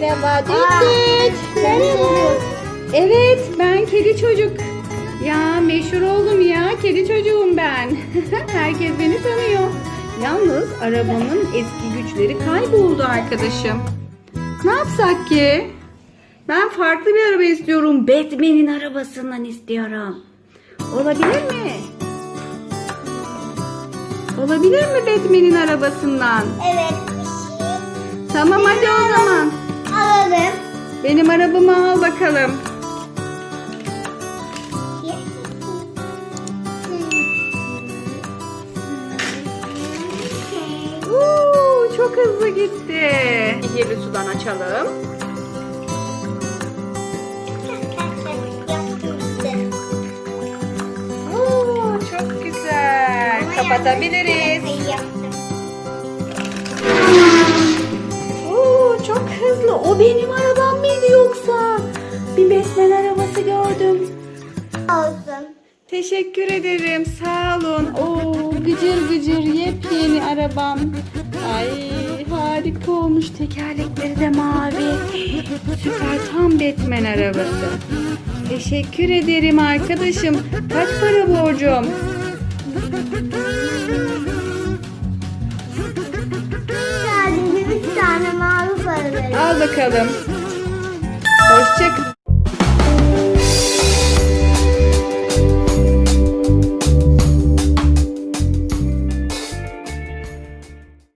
Merhaba Düt Merhaba. Evet ben kedi çocuk. Ya meşhur oldum ya. Kedi çocuğum ben. Herkes beni tanıyor. Yalnız arabamın eski güçleri kayboldu arkadaşım. Ne yapsak ki? Ben farklı bir araba istiyorum. Batman'in arabasından istiyorum. Olabilir mi? Olabilir mi Batman'in arabasından? Evet. Tamam hadi o zaman. Benim arabamı al bakalım. Uuu, çok hızlı gitti. Zehirli sudan açalım. Oo, çok güzel. Kapatabiliriz. Oo, çok hızlı. O benim arabam gördüm. Olsun. Teşekkür ederim. Sağ olun. Oo, gıcır gıcır yepyeni arabam. Ay harika olmuş. Tekerlekleri de mavi. Süper tam Batman arabası. Teşekkür ederim arkadaşım. Kaç para borcum? Sadece bir tane mavi para verin. Al bakalım. Hoşça